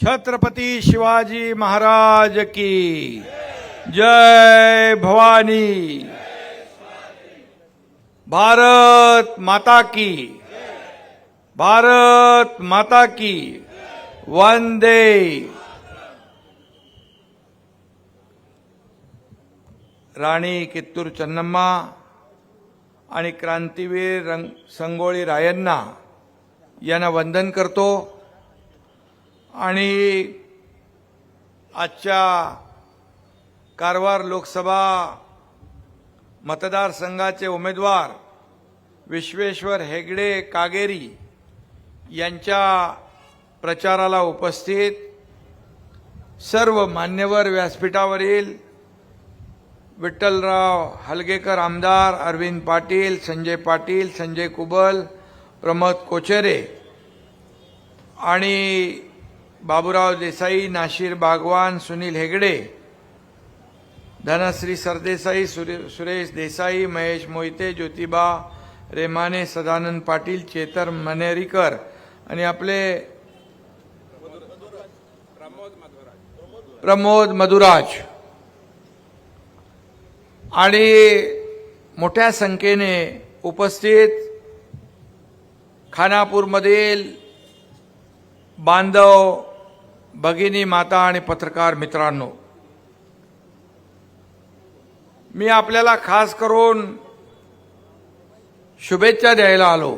छत्रपती शिवाजी महाराज की जय भवानी। भारत माता की भारत माता की वंदे। राणी कित्तूर चन्नम्मा आणि क्रांतीवीर रंग संगोळी रायन्ना यांना वंदन करतो. आणि आजच्या कारवार लोकसभा मतदारसंघाचे उमेदवार विश्वेश्वर हेगडे कागेरी यांच्या प्रचाराला उपस्थित सर्व मान्यवर व्यासपीठावरील विठ्ठलराव हलगेकर आमदार अरविंद पाटील संजय पाटील संजय कुबल प्रमोद कोचेरे आणि बाबूराव देसाई नाशिर बागवान सुनील हेगडे धनश्री सरदेसाई सुरे- सुरेश देसाई महेश मोहिते ज्योतिबा रेमाने सदानंद पाटील चेतर मनेरीकर आणि आपले प्रमोद मधुराज. आणि मोठ्या संख्येने उपस्थित खानापूरमधील बांधव भगिनी माता आणि पत्रकार मित्रांनो मी आपल्याला खास करून शुभेच्छा द्यायला आलो.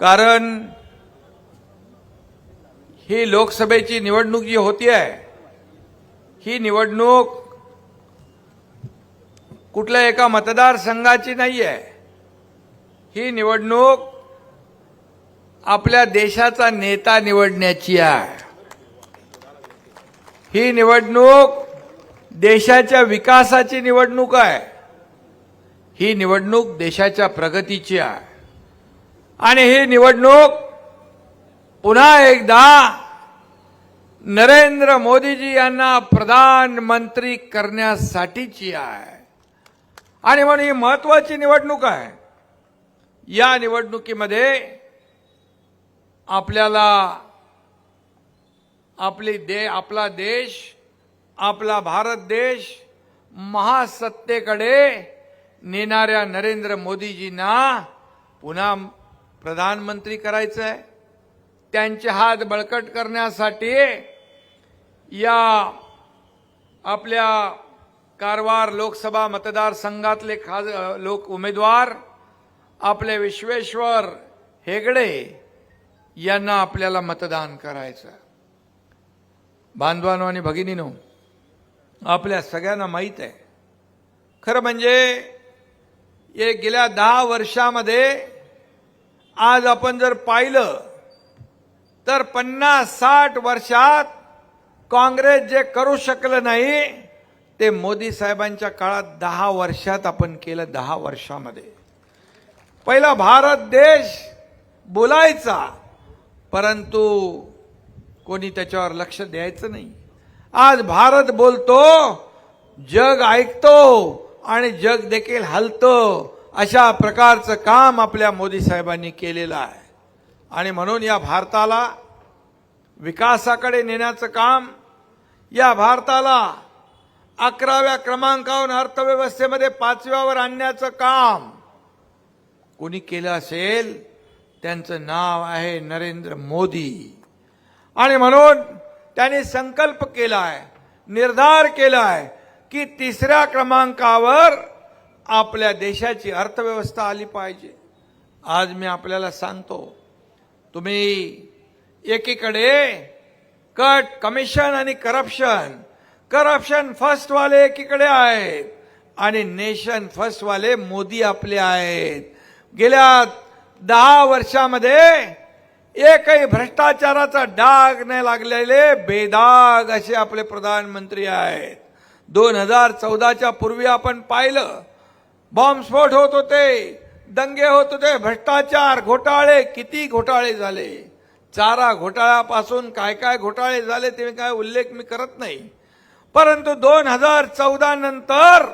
कारण ही लोकसभेची निवडणूक जी होती आहे ही निवडणूक कुठल्या एका मतदारसंघाची नाही आहे ही निवडणूक आपल्या देशाचा नेता निवडण्याची आहे. ही निवडणूक देशाच्या विकासाची निवडणूक आहे. ही निवडणूक देशाच्या प्रगतीची आहे. आणि ही निवडणूक पुन्हा एकदा नरेंद्र मोदीजी यांना प्रधानमंत्री करण्यासाठीची आहे. आणि म्हणून ही महत्वाची निवडणूक आहे. या निवडणुकीमध्ये आपल्याला आपली दे आपला देश आपला भारत देश महासत्तेकडे नेणाऱ्या नरेंद्र मोदीजींना पुन्हा प्रधानमंत्री करायचं आहे त्यांचे हात बळकट करण्यासाठी या आपल्या कारवार लोकसभा मतदारसंघातले खास लोक उमेदवार आपले विश्वेश्वर हेगडे यांना आपल्याला मतदान करायचं बांधवानो आणि भगिनीनो आपल्या सगळ्यांना माहीत आहे. खरं म्हणजे ये गेल्या दहा वर्षामध्ये आज आपण जर पाहिलं तर पन्नास साठ वर्षात काँग्रेस जे करू शकलं नाही ते मोदी साहेबांच्या काळात दहा वर्षात आपण केलं दहा वर्षामध्ये. पहिला भारत देश बोलायचा. परंतु कोणी त्याच्यावर लक्ष द्यायचं नाही. आज भारत बोलतो जग ऐकतो आणि जग देखील हलतं अशा प्रकारचं काम आपल्या मोदी साहेबांनी केलेलं आहे. आणि म्हणून या भारताला विकासाकडे नेण्याचं काम या भारताला अकराव्या क्रमांकावरून अर्थव्यवस्थेमध्ये पाचव्यावर आणण्याचं काम कोणी केलं असेल? त्यांचं नाव आहे नरेंद्र मोदी. आणि म्हणून त्यांनी संकल्प केला आहे निर्धार केला आहे की तिसऱ्या क्रमांकावर आपल्या देशाची अर्थव्यवस्था आली पाहिजे. आज मी आपल्याला सांगतो तुम्ही एकीकडे कट कमिशन आणि करप्शन करप्शन फर्स्टवाले एकीकडे आहेत आणि नेशन फर्स्टवाले मोदी आपले आहेत. गेल्या दहा वर्षामध्ये एकही भ्रष्टाचाराचा डाग नाही लागलेले बेदाग असे आपले प्रधानमंत्री आहेत. दोन हजार चौदाच्या पूर्वी आपण पाहिलं बॉम्बस्फोट होत होते दंगे होत होते भ्रष्टाचार घोटाळे किती घोटाळे झाले. चारा घोटाळ्यापासून काय काय घोटाळे झाले ते काय उल्लेख मी करत नाही. परंतु दोन हजार चौदा नंतर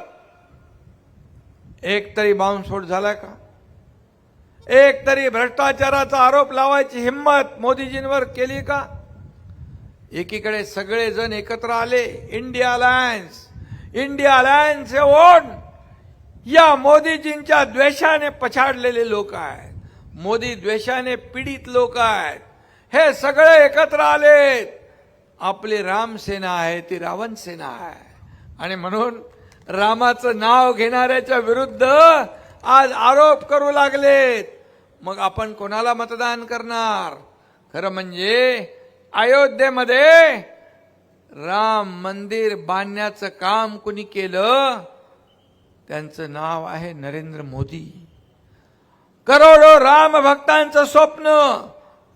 एक तरी बॉम्बस्फोट झाला का? एक तरी भ्रष्टाचाराचा आरोप लावायची हिंमत मोदीजींवर केली का? एकीकडे सगळेजण एकत्र आले इंडिया अलायन्स इंडिया अलायन्स हे ओन या मोदीजींच्या द्वेषाने पछाडलेले लोक आहेत. मोदी द्वेषाने पीडित लोक आहेत. हे सगळे एकत्र आलेत. आपली रामसेना आहे ती रावण सेना आहे. आणि म्हणून रामाचं नाव घेणाऱ्याच्या विरुद्ध आज आरोप करू लागलेत. मग आपण कोणाला मतदान करणार? खरं म्हणजे अयोध्येमध्ये राम मंदिर बांधण्याचं काम कुणी केलं? त्यांचं नाव आहे नरेंद्र मोदी. करोडो राम भक्तांचं स्वप्न.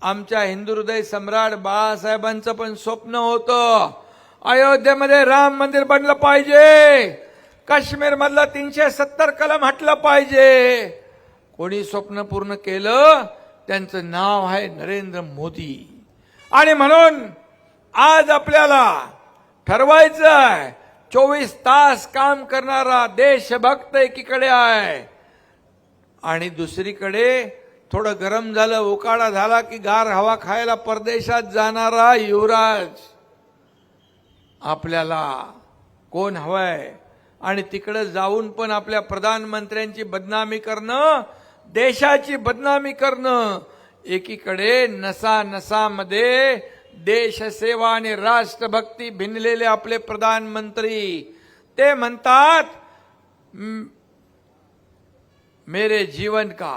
आमच्या हिंदू हृदय सम्राट बाळासाहेबांचं पण स्वप्न होतं. अयोध्येमध्ये राम मंदिर बनलं पाहिजे. काश्मीर मधलं तीनशे सत्तर कलम हटलं पाहिजे. कोणी स्वप्न पूर्ण केलं त्यांचं नाव आहे नरेंद्र मोदी. आणि म्हणून आज आपल्याला ठरवायचं आहे चोवीस तास काम करणारा देशभक्त एकीकडे आहे. आणि दुसरीकडे थोडं गरम झालं उकाडा झाला की गार हवा खायला परदेशात जाणारा युवराज. आपल्याला कोण हवंय? आणि तिकडे जाऊन पण आपल्या प्रधानमंत्र्यांची बदनामी करणं देशाची बदनामी करणं. एकीकडे नसा नसामध्ये देशसेवा आणि राष्ट्रभक्ती भिनलेले आपले प्रधानमंत्री. ते म्हणतात मेरे जीवन का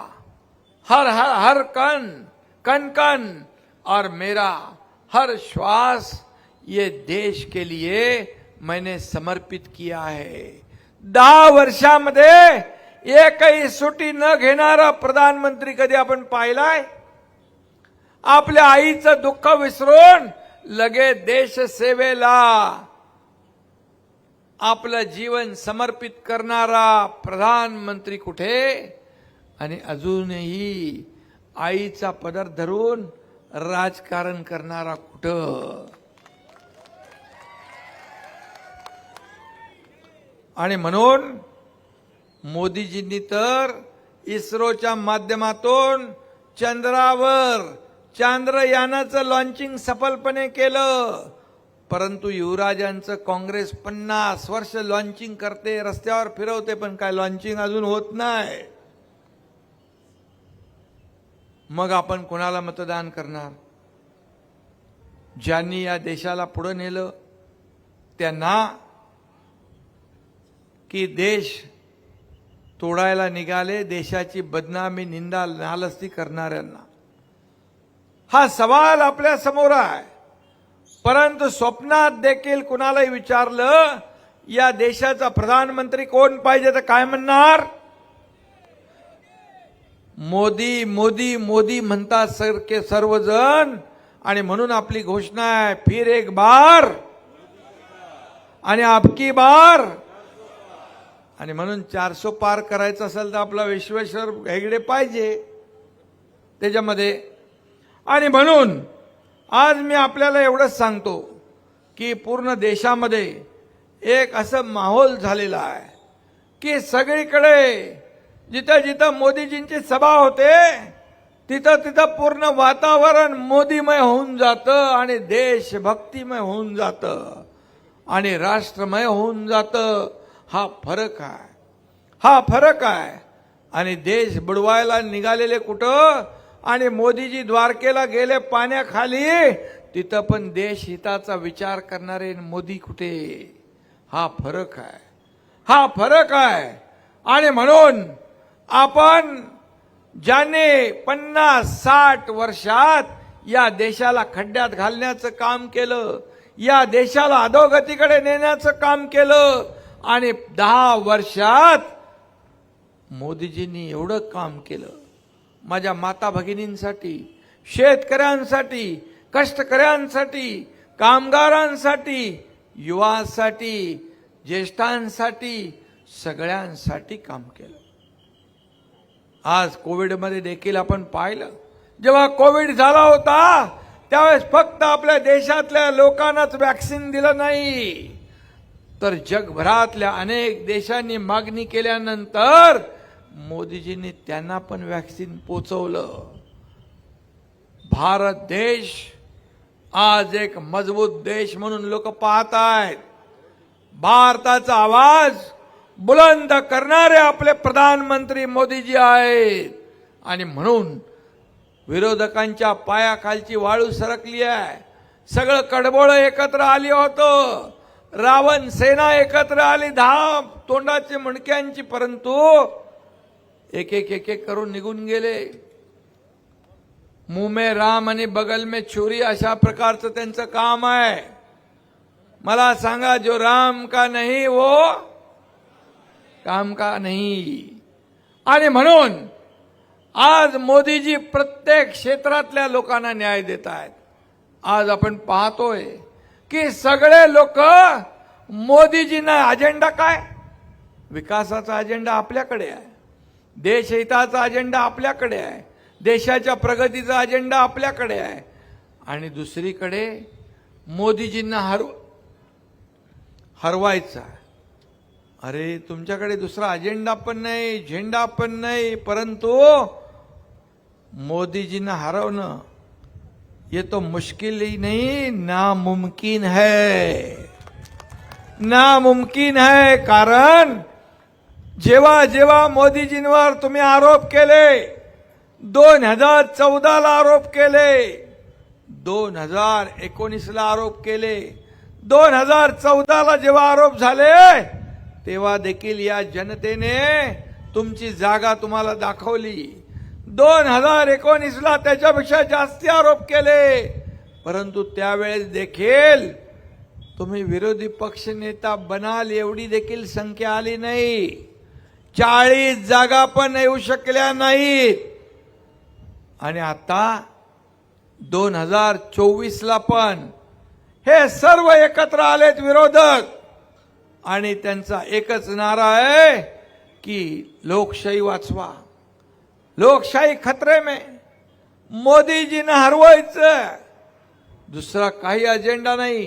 हर हर हर कण कण कण और मेरा हर श्वास ये देश के लिए मैंने समर्पित किया है. दहा वर्षामध्ये एकही सुटी न घेणारा प्रधानमंत्री कधी आपण पाहिलाय? आपल्या आईचं दुःख विसरून लगे देश सेवेला. आपलं जीवन समर्पित करणारा प्रधानमंत्री कुठे? आणि अजूनही आईचा पदर धरून राजकारण करणारा कुठं? आणि म्हणून मोदीजींनी तर इस्रोच्या माध्यमातून चंद्रावर चांद्रयानाचं लॉन्चिंग सफलपणे केलं. परंतु युवराजांचं काँग्रेस पन्नास वर्ष लॉन्चिंग करते रस्त्यावर फिरवते पण काय लॉन्चिंग अजून होत नाही. मग आपण कोणाला मतदान करणार? ज्यांनी या देशाला पुढं नेलं त्यांना की देश तोडायला निघाले देशाची बदनामी निंदा नालस्ती करणाऱ्यांना. हा सवाल आपल्यासमोर आहे. परंतु स्वप्नात देखील कुणालाही विचारलं या देशाचा प्रधानमंत्री कोण पाहिजे तर काय म्हणणार? मोदी मोदी मोदी म्हणतात सरके सर्वजण आणि म्हणून आपली घोषणा आहे फिर एक बार. आणि आपकी बार. आणि म्हणून चारसो पार करायचं असेल तर आपला विश्वेश्वर हेगडे पाहिजे त्याच्यामध्ये. आणि म्हणून आज मी आपल्याला एवढंच सांगतो की पूर्ण देशामध्ये एक असं माहोल झालेला आहे की सगळीकडे जिथं जिथं मोदीजींची सभा होते तिथं तिथं पूर्ण वातावरण मोदीमय होऊन जातं आणि देशभक्तिमय होऊन जातं आणि राष्ट्रमय होऊन जातं. हा फरक आहे. हा फरक आहे. आणि देश बुडवायला निघालेले कुठं? आणि मोदीजी द्वारकेला गेले पाण्याखाली तिथं पण देश हिताचा विचार करणारे मोदी कुठे? हा फरक आहे. हा फरक आहे. आणि म्हणून आपण ज्याने पन्नास साठ वर्षात या देशाला खड्ड्यात घालण्याचं काम केलं या देशाला अधोगतीकडे नेण्याचं काम केलं आणि दहा वर्षात मोदीजींनी एवढं काम केलं. माझ्या माता भगिनींसाठी शेतकऱ्यांसाठी कष्टकऱ्यांसाठी कामगारांसाठी युवासाठी ज्येष्ठांसाठी सगळ्यांसाठी काम केलं. आज कोविडमध्ये देखील आपण पाहिलं. जेव्हा कोविड झाला होता त्यावेळेस फक्त आपल्या देशातल्या लोकांनाच वॅक्सिन दिलं नाही. तर जगभरातल्या अनेक देशांनी मागणी केल्यानंतर मोदीजींनी त्यांना पण वॅक्सिन पोचवलं. भारत देश आज एक मजबूत देश म्हणून लोक पाहत आहेत भारताचा आवाज बुलंद करणारे आपले प्रधानमंत्री मोदीजी आहेत. आणि म्हणून विरोधकांच्या पायाखालची वाळू सरकली आहे. सगळं कडबोळं एकत्र आली होतं. रावण सेना एकत्र आली धाम तोंडाची मणक्यांची परंतु एक एक एक एक करून निघून गेले. मुमे राम आणि बगल में छुरी अशा प्रकारचं त्यांचं काम आहे. मला सांगा जो राम का नाही वो काम का नाही. आणि म्हणून आज मोदीजी प्रत्येक क्षेत्रातल्या लोकांना न्याय देत आहेत. आज आपण पाहतोय की सगळे लोक मोदीजींना अजेंडा काय? विकासाचा अजेंडा आपल्याकडे आहे. देशहिताचा अजेंडा आपल्याकडे आहे. देशाच्या प्रगतीचा अजेंडा आपल्याकडे आहे. आणि दुसरीकडे मोदीजींना हरव हरवायचा अरे तुमच्याकडे दुसरा अजेंडा पण नाही झेंडा पण नाही परंतु मोदीजींना हरवणं ये तो मुश्किल ही नहीं नामुमकिन है। नामुमकिन है कारण जेव्हा जेव्हा मोदीजींवर तुम्ही आरोप केले दोन हजार चौदाला आरोप केले दोन हजार एकोणीसला आरोप केले दोन हजार चौदाला जेव्हा आरोप झाले तेव्हा देखील या जनतेने तुमची जागा तुम्हाला दाखवली. दोन हजार एकोणीसला त्याच्यापेक्षा जास्ती आरोप केले. परंतु त्यावेळेस देखील तुम्ही विरोधी पक्ष नेता बनाल एवढी देखील संख्या आली नाही. चाळीस जागा पण येऊ शकल्या नाहीत. आणि आता दोन हजार चोवीसला पण हे सर्व एकत्र आलेत विरोधक. आणि त्यांचा एकच नारा आहे की लोकशाही वाचवा. लोकशाही खतरे में मोदीजीनं हरवायचं दुसरा काही अजेंडा नाही.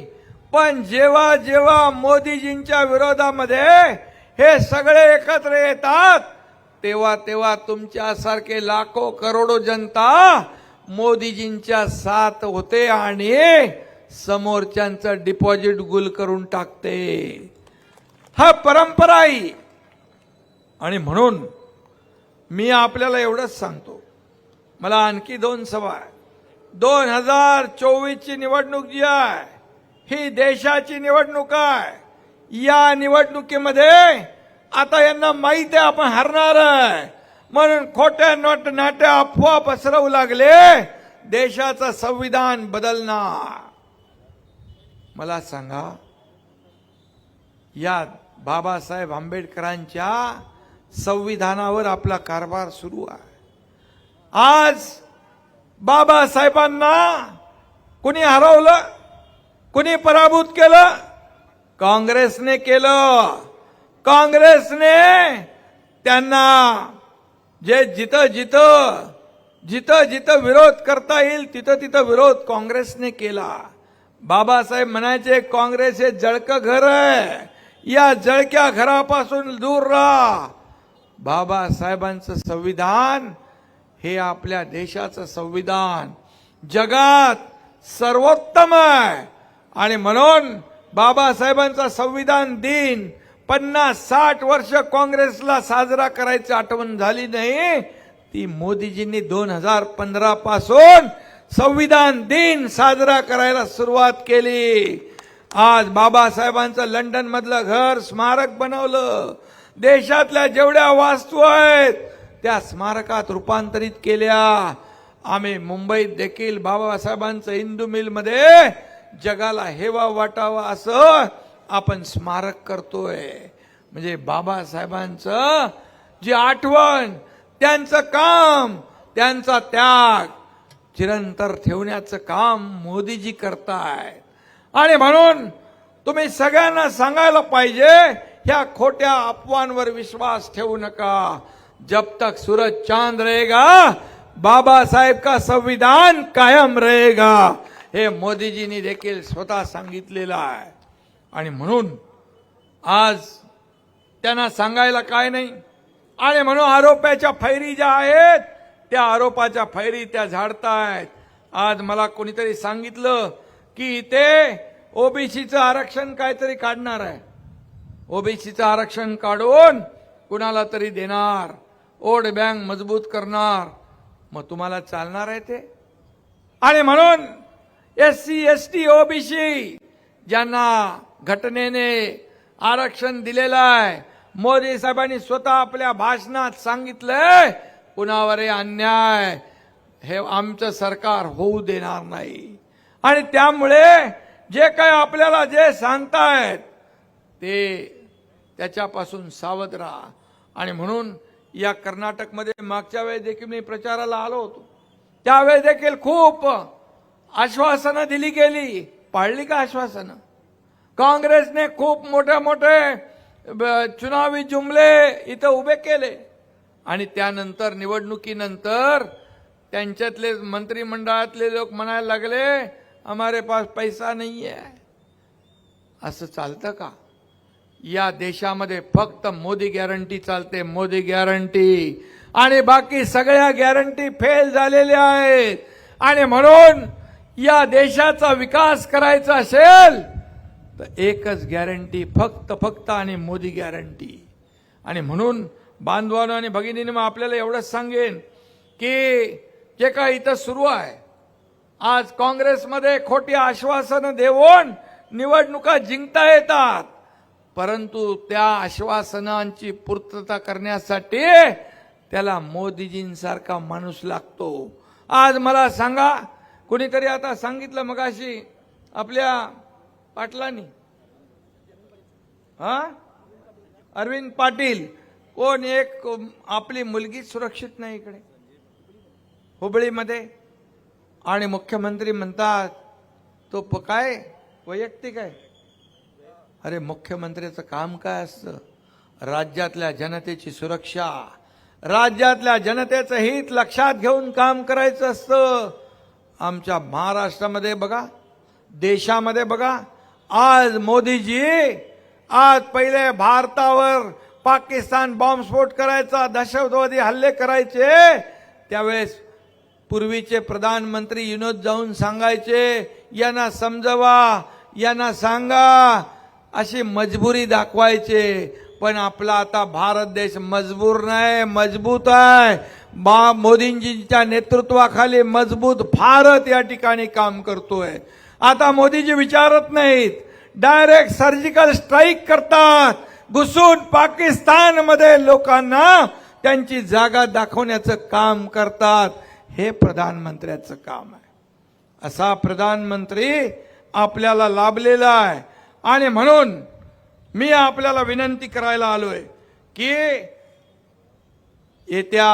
पण जेव्हा जेव्हा मोदीजींच्या विरोधामध्ये हे सगळे एकत्र येतात तेव्हा तेव्हा तुमच्यासारखे लाखो करोडो जनता मोदीजींच्या साथ होते आणि समोरच्यांचं डिपॉझिट गुल करून टाकते. हा परंपरा आहे आणि म्हणून मी आपल्याला एवढंच सांगतो. मला आणखी दोन सभा आहे दोन हजार चोवीसची निवडणूक जी आहे ही देशाची निवडणूक आहे. या निवडणुकीमध्ये आता यांना माहिती आहे आपण हरणार आहे. म्हणून खोट्या नोट नाट्या अफवा पसरवू लागले देशाचं संविधान बदलणार. मला सांगा या बाबासाहेब आंबेडकरांच्या संविधानावर आपला कारभार सुरू आहे. आज बाबासाहेबांना कुणी हरवलं कुणी पराभूत केलं? काँग्रेसने केलं. काँग्रेसने त्यांना जे जिथं जिथं जिथं जिथं विरोध करता येईल तिथं तिथं विरोध काँग्रेसने केला. बाबासाहेब म्हणायचे काँग्रेस हे जळकं घर आहे. या जळक्या घरापासून दूर राहा. बाबासाहेबांचं संविधान हे आपल्या देशाचं संविधान. जगात सर्वोत्तम आहे. आणि म्हणून बाबासाहेबांचा संविधान दिन पन्नास साठ वर्ष काँग्रेसला साजरा करायची आठवण झाली नाही. ती मोदीजींनी दोन हजार पंधरा पासून संविधान दिन साजरा करायला सुरुवात केली. आज बाबासाहेबांचं लंडन मधलं घर स्मारक बनवलं. देशातल्या जेवढ्या वास्तू आहेत त्या स्मारकात रूपांतरित केल्या. आम्ही मुंबईत देखील बाबासाहेबांचं हिंदू मिलमध्ये जगाला हेवा वाटावा असं आपण स्मारक करतोय. म्हणजे बाबासाहेबांचं जी आठवण त्यांचं काम त्यांचा त्याग चिरंतर ठेवण्याचं काम मोदीजी करतायत. आणि म्हणून तुम्ही सगळ्यांना सांगायला पाहिजे ह्या खोट्या अफवांवर विश्वास ठेवू नका. जब तक सूरज चांद रहेगा बाबासाहेब का संविधान कायम रहेगा. हे मोदीजींनी देखील स्वतः सांगितलेलं आहे. आणि म्हणून आज त्यांना सांगायला काय नाही. आणि म्हणून आरोपाच्या फैरी ज्या आहेत त्या आरोपाच्या फैरी त्या झाडतायत. आज मला कोणीतरी सांगितलं की ते ओबीसीचं आरक्षण काहीतरी काढणार आहे. ओबीसीचं आरक्षण काढून कुणाला तरी देणार ओड बँक मजबूत करणार मग तुम्हाला चालणार आहे ते? आणि म्हणून S C S T OBC ज्यांना घटनेने आरक्षण दिलेलं आहे मोदी साहेबांनी स्वतः आपल्या भाषणात सांगितलंय कुणावरही अन्याय हे आमचं सरकार होऊ देणार नाही. आणि त्यामुळे जे काय आपल्याला जे सांगतायत ते त्याच्यापासून सावध राहा. आणि म्हणून या कर्नाटकमध्ये मागच्या वेळेस देखील मी प्रचाराला आलो होतो. त्यावेळेस देखील खूप आश्वासनं दिली गेली. पाळली का आश्वासनं? काँग्रेसने खूप मोठे मोठे चुनावी जुमले इथं उभे केले. आणि त्यानंतर निवडणुकीनंतर त्यांच्यातले मंत्रिमंडळातले लोक म्हणायला लागले हमारे पास पैसा नाही आहे असं चालतं का? या देशामध्ये फक्त मोदी गॅरंटी चालते मोदी गॅरंटी आणि बाकी सगळ्या गॅरंटी फेल झालेल्या आहेत. आणि म्हणून या देशाचा विकास करायचा असेल तर एकच गॅरंटी फक्त फक्त आणि मोदी गॅरंटी आणि म्हणून बांधवानं आणि भगिनीने मग आपल्याला एवढंच सांगेन की जे काय इथं सुरू आहे आज काँग्रेसमध्ये खोटी आश्वासनं देऊन निवडणुका जिंकता येतात. परंतु त्या आश्वासनांची पूर्तता करण्यासाठी त्याला मोदीजींसारखा माणूस लागतो. आज मला सांगा कुणीतरी आता सांगितलं मगाशी आपल्या पाटलांनी? हा? अरविंद पाटील कोण एक आपली मुलगी सुरक्षित नाही इकडे? हुबळीमध्ये. आणि मुख्यमंत्री म्हणतात तो काय? वैयक्तिक आहे. अरे मुख्यमंत्र्याचं काम काय असतं? राज्यातल्या जनतेची सुरक्षा राज्यातल्या जनतेचं हित लक्षात घेऊन काम करायचं असतं. आमच्या महाराष्ट्रामध्ये बघा देशामध्ये बघा आज मोदीजी आज पहिले भारतावर पाकिस्तान बॉम्बस्फोट करायचा दहशतवादी हल्ले करायचे. त्यावेळेस पूर्वीचे प्रधानमंत्री विनोद जाऊन सांगायचे यांना समजवा यांना सांगा अशी मजबुरी दाखवायचे पण आपला आता भारत देश मजबूर नाही मजबूत आहे. बा मोदींजींच्या नेतृत्वाखाली मजबूत भारत या ठिकाणी काम करतोय. आता मोदीजी विचारत नाहीत. डायरेक्ट सर्जिकल स्ट्राईक करतात. घुसून पाकिस्तानमध्ये लोकांना त्यांची जागा दाखवण्याचं काम करतात. हे प्रधानमंत्र्याचं काम आहे. असा प्रधानमंत्री आपल्याला लाभलेला आहे. आणि म्हणून मी आपल्याला विनंती करायला आलोय की येत्या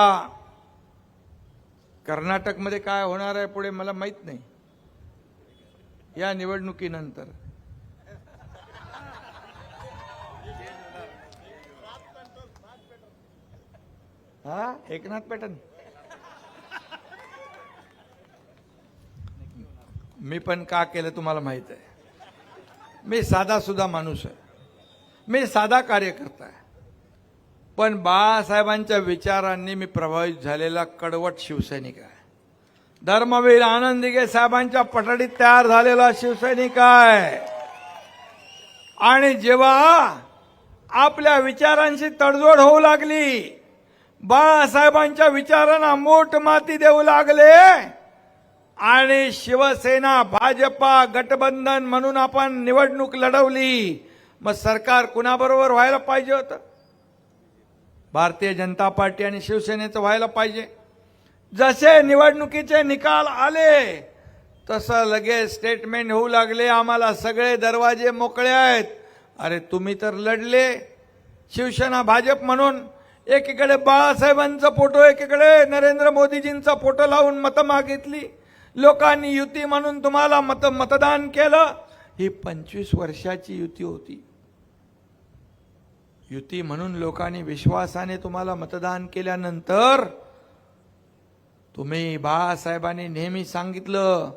कर्नाटकमध्ये काय होणार आहे पुढे मला माहीत नाही. या निवडणुकीनंतर. हा? एकनाथ पॅटर्न मी पण का केलं तुम्हाला माहीत आहे? मी साधा सुद्धा माणूस आहे मी साधा कार्यकर्ता आहे पण बाळासाहेबांच्या विचारांनी मी प्रभावित झालेला कडवट शिवसैनिक आहे। धर्मवीर आनंदिगे साहेबांच्या पठडीत तयार झालेला शिवसैनिक आहे। आणि जेव्हा आपल्या विचारांशी तडजोड होऊ लागली बाळासाहेबांच्या विचारांना मोठ माती देऊ लागले आणि शिवसेना भाजपा गटबंधन म्हणून आपण निवडणूक लढवली. मग सरकार कुणाबरोबर व्हायला पाहिजे होतं? भारतीय जनता पार्टी आणि शिवसेनेचं व्हायला पाहिजे. जसे निवडणुकीचे निकाल आले तसं लगेच स्टेटमेंट होऊ लागले आम्हाला सगळे दरवाजे मोकळे आहेत. अरे तुम्ही तर लढले. शिवसेना भाजप म्हणून एकीकडे बाळासाहेबांचा फोटो एकीकडे नरेंद्र मोदीजींचा फोटो लावून मतं मागितली. लोकांनी युती म्हणून तुम्हाला मत मतदान केलं. ही पंचवीस वर्षाची युती होती. युती म्हणून लोकांनी विश्वासाने तुम्हाला मतदान केल्यानंतर तुम्ही बाळासाहेबांनी नेहमी सांगितलं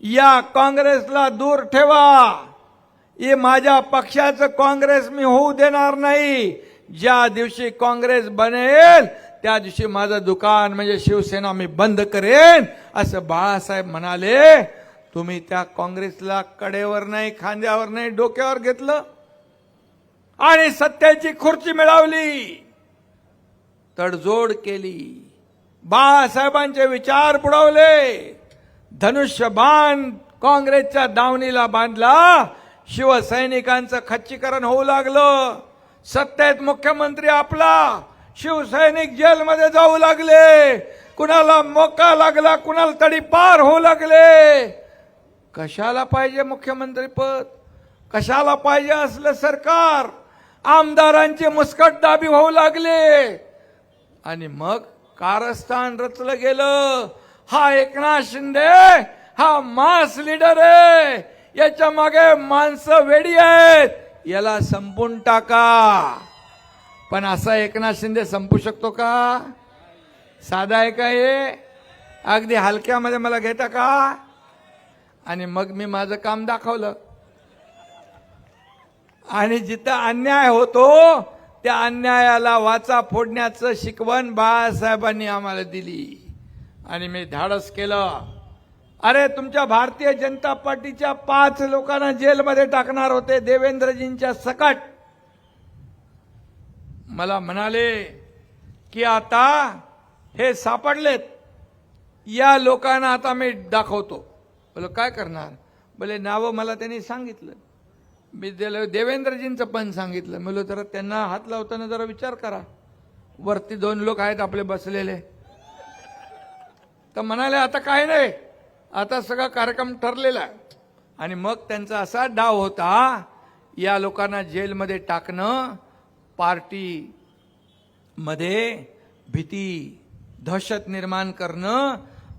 या काँग्रेसला दूर ठेवा. हे माझ्या पक्षाचं काँग्रेस मी होऊ देणार नाही. ज्या दिवशी काँग्रेस बनेल त्या दिवशी माझं दुकान म्हणजे शिवसेना मी बंद करेन असं बाळासाहेब म्हणाले तुम्ही त्या काँग्रेसला कडेवर नाही खांद्यावर नाही डोक्यावर घेतलं. आणि सत्याची खुर्ची मिळवली. तडजोड केली. बाळासाहेबांचे विचार बुडवले. धनुष्यबाण काँग्रेसच्या दावणीला बांधला. शिवसैनिकांचं खच्चीकरण होऊ लागलं. सत्तेत मुख्यमंत्री आपला. शिवसैनिक जेलमध्ये जाऊ लागले. कुणाला मोका लागला कुणाला तडी पार होऊ लागले. कशाला पाहिजे मुख्यमंत्री पद? कशाला पाहिजे असलं सरकार? आमदारांचे मुस्कट दाबी होऊ लागले. आणि मग कारस्थान रचलं गेलं. हा एकनाथ शिंदे हा मास लीडर आहे. याच्या मागे माणसं वेडी आहेत. याला संपून टाका. पण असा एकनाथ शिंदे संपू शकतो का? साधा आहे का हे? अगदी हलक्यामध्ये मला घेता का? आणि मग मी माझं काम दाखवलं. आणि जिथं अन्याय होतो त्या अन्यायाला वाचा फोडण्याचं शिकवण बाळासाहेबांनी आम्हाला दिली. आणि मी धाडस केलं. अरे तुमच्या भारतीय जनता पार्टीच्या पाच लोकांना जेलमध्ये टाकणार होते देवेंद्रजींच्या सकट. मला म्हणाले की आता हे सापडलेत. या लोकांना आता मी दाखवतो. बोल काय करणार? बोले नावं मला त्यांनी सांगितलं. मी देवेंद्रजींचं पण सांगितलं. मुलं जरा त्यांना हात लावताना जरा विचार करा. वरती दोन लोक आहेत आपले बसलेले. तर म्हणाले आता काय नाही. आता सगळा कार्यक्रम ठरलेला आहे. आणि मग त्यांचा असा डाव होता या लोकांना जेलमध्ये टाकणं पार्टीमध्ये भीती दहशत निर्माण करणं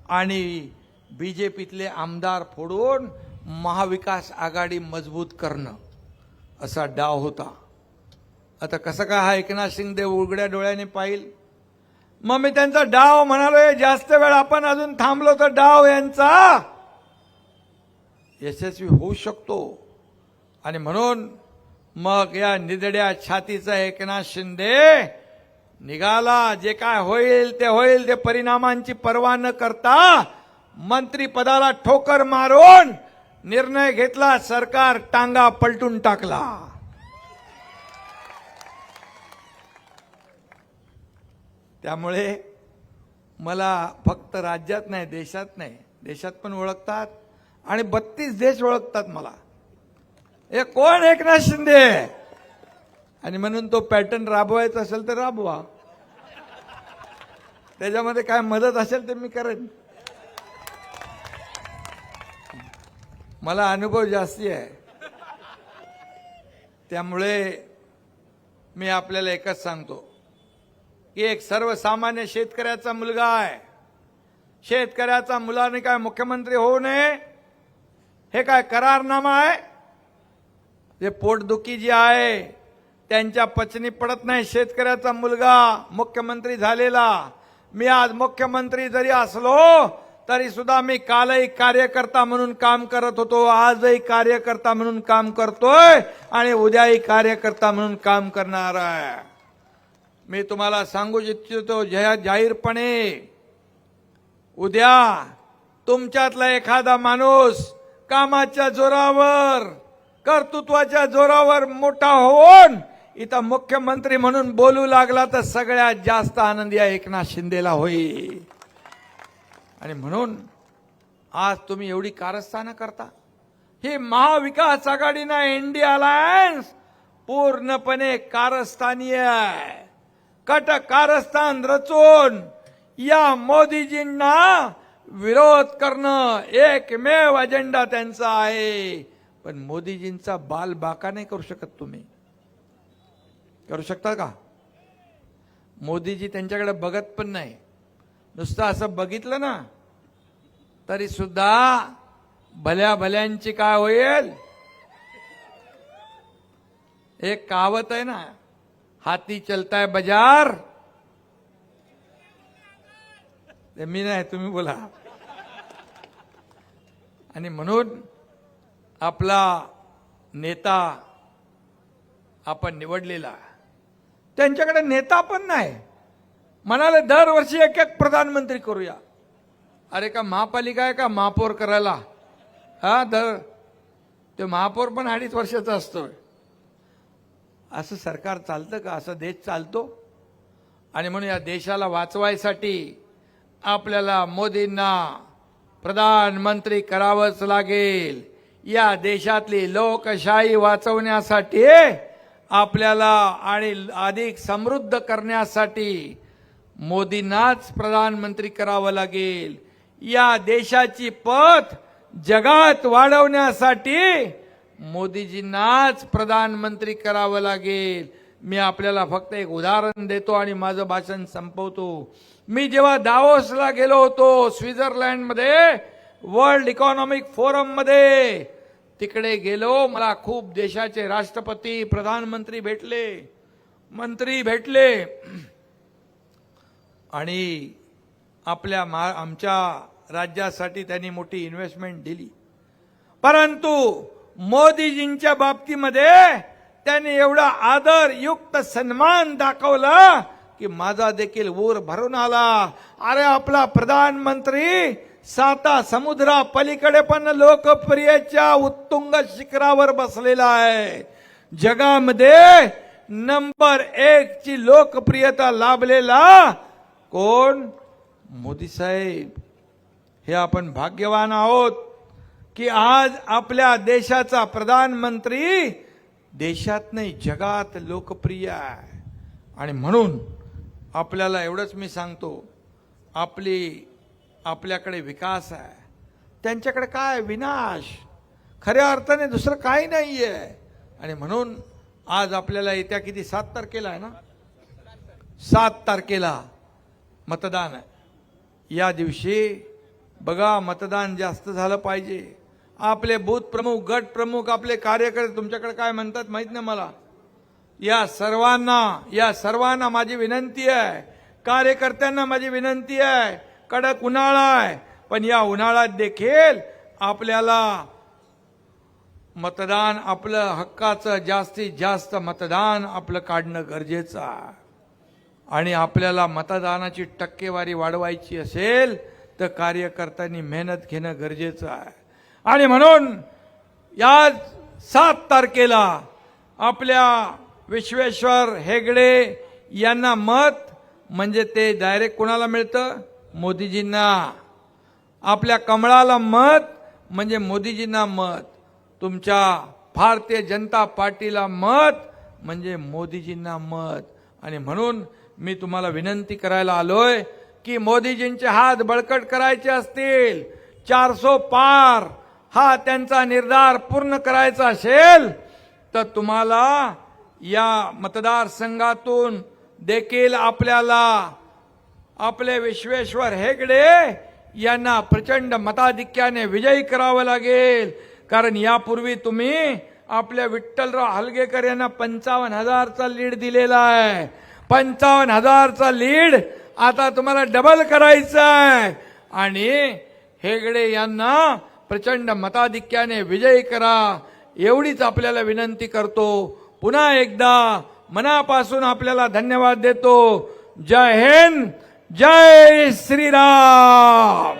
आणि बी जे पीतले आमदार फोडून महाविकास आघाडी मजबूत करणं असा डाव होता. आता कसं काय हा एकनाथ शिंदे उघड्या डोळ्याने पाहिल? मग मी त्यांचा डाव म्हणालोय जास्त वेळ आपण अजून थांबलो तर डाव यांचा. यशस्वी होऊ शकतो. आणि म्हणून मग या निदड्या छातीचा एकनाथ शिंदे निघाला. जे काय होईल ते होईल ते परिणामांची पर्वा न करता मंत्रीपदाला ठोकर मारून निर्णय घेतला सरकार टांगा पलटून टाकला. त्यामुळे मला फक्त राज्यात नाही देशात नाही देशात पण ओळखतात आणि बत्तीस देश ओळखतात मला. हे कोण एकनाथ शिंदे? आणि म्हणून तो पॅटर्न राबवायचा असेल तर राबवा. त्याच्यामध्ये काय मदत असेल ते मी करेन. मला अनुभव जास्ती आहे. त्यामुळे मी आपल्याला एकच सांगतो की एक सर्वसामान्य शेतकऱ्याचा मुलगा आहे. शेतकऱ्याचा मुलाने काय मुख्यमंत्री होऊ नये? हे काय करारनामा आहे? जे पोटदुखी जी आहे त्यांच्या पचनी पडत नाही. शेतकऱ्याचा मुलगा मुख्यमंत्री झालेला. मी आज मुख्यमंत्री जरी असलो तरी सुद्धा मी कालही कार्यकर्ता म्हणून काम करत होतो. आजही कार्यकर्ता म्हणून काम करतोय आणि उद्याही कार्यकर्ता म्हणून काम करणार आहे. मी तुम्हाला सांगू इच्छितो जाहीरपणे उद्या तुमच्यातला एखादा माणूस कामाच्या जोरावर कर्तृत्वाच्या जोरावर मोठा होऊन इथं मुख्यमंत्री म्हणून बोलू लागला तर सगळ्यात जास्त आनंदी या एकनाथ शिंदेला होईल. आणि म्हणून आज तुम्ही एवढी कारस्थानं करता. ही महाविकास आघाडी ना इंडिया अलायन्स पूर्णपणे कारस्थानीय आहे. कट कारस्थान रचून या मोदीजींना विरोध करणं एकमेव अजेंडा त्यांचा आहे. पण मोदीजींचा बाल बाका नाही करू शकत तुम्ही. करू शकता का? मोदीजी त्यांच्याकडे बघत पण नाही. नुसतं असं बघितलं ना तरी सुद्धा भल्या भल्यांची काय होईल? एक कहावत आहे ना हाती चलताय बाजार. ते मी नाही तुम्ही बोला. आणि म्हणून आपला नेता आपण निवडलेला. त्यांच्याकडे नेता पण नाही. म्हणाले दरवर्षी एक एक प्रधानमंत्री करूया. अरे का महापालिका आहे का महापौर करायला? हा दर ते महापौर पण अडीच वर्षाचा असतोय. असं सरकार चालतं का? असं देश चालतो? आणि म्हणून या देशाला वाचवायसाठी आपल्याला मोदींना प्रधानमंत्री करावंच लागेल. या देशातली लोकशाही वाचवण्यासाठी आपल्याला आणि अधिक समृद्ध करण्यासाठी मोदींनाच प्रधानमंत्री करावं लागेल. या देशाची पत जगात वाढवण्यासाठी मोदीजींनाच प्रधानमंत्री करावं लागेल. मी आपल्याला फक्त एक उदाहरण देतो आणि माझं भाषण संपवतो. मी जेव्हा दावोसला गेलो होतो स्वित्झर्लंडमध्ये वर्ल्ड इकॉनॉमिक फोरममध्ये तिकडे गेलो मला खूप देशाचे राष्ट्रपती प्रधानमंत्री भेटले. मंत्री भेटले. आणि आपल्या मा आमच्या राज्यासाठी त्यांनी मोठी इन्व्हेस्टमेंट दिली. परंतु मोदीजींच्या बाबतीमध्ये त्यांनी एवढा आदर युक्त सन्मान दाखवला की माझा देखील ऊर भरून आला. अरे आपला प्रधानमंत्री साता समुद्रा पलीकडे पण लोकप्रियच्या उत्तुंग शिखरावर बसलेला आहे. जगामध्ये नंबर एक ची लोकप्रियता लाभलेला कोण? मोदी साहेब. हे आपण भाग्यवान आहोत की आज आपल्या देशाचा प्रधानमंत्री देशात नाही जगात लोकप्रिय आहे. आणि म्हणून आपल्याला एवढंच मी सांगतो आपली आपल्याकडे विकास आहे. त्यांच्याकडे काय विनाश? खऱ्या अर्थाने दुसरं काही नाही आहे आणि म्हणून आज आपल्याला येत्या किती? सात तारखेला आहे ना? सात तारखेला मतदान आहे. या दिवशी बघा मतदान जास्त झालं पाहिजे. आपले बूथ प्रमुख गट प्रमुख आपले कार्यकर्ते तुमच्याकडे काय म्हणतात माहीत नाही मला. या सर्वांना या सर्वांना माझी विनंती आहे. कार्यकर्त्यांना माझी विनंती आहे. कडक उन्हाळा आहे. पण या उन्हाळ्यात देखील आपल्याला मतदान आपलं हक्काचं जास्तीत जास्त मतदान आपलं काढणं गरजेचं आहे. आणि आपल्याला मतदानाची टक्केवारी वाढवायची असेल तर कार्यकर्त्यांनी मेहनत घेणं गरजेचं आहे. आणि म्हणून या सात तारखेला आपल्या विश्वेश्वर हेगडे यांना मत म्हणजे ते डायरेक्ट कोणाला मिळतं? मोदीजींना आपल्या कमळाला मत म्हणजे मोदीजींना मत. तुमच्या भारतीय जनता पार्टीला मत म्हणजे मोदीजींना मत. आणि म्हणून मी तुम्हाला विनंती करायला आलोय की मोदीजींचे हात बळकट करायचे असतील चारसो पार हा त्यांचा निर्धार पूर्ण करायचा असेल तर तुम्हाला या मतदारसंघातून देखील आपल्याला आपले विश्वेश्वर हेगडे यांना प्रचंड मताधिक्याने विजयी करावं लागेल. कारण यापूर्वी तुम्ही आपल्या विठ्ठलराव हलगेकर यांना पंचावन्न हजारचा लीड दिलेला आहे. पंचावन्न हजारचा लीड आता तुम्हाला डबल करायचा आहे. आणि हेगडे यांना प्रचंड मताधिक्याने विजयी करा. एवढीच आपल्याला विनंती करतो. पुन्हा एकदा मनापासून आपल्याला धन्यवाद देतो. जय हिंद. जय श्रीराम।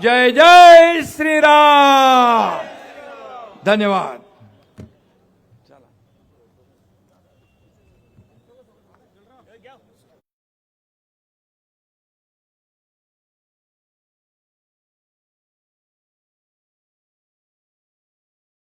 जय जय श्रीराम। धन्यवाद।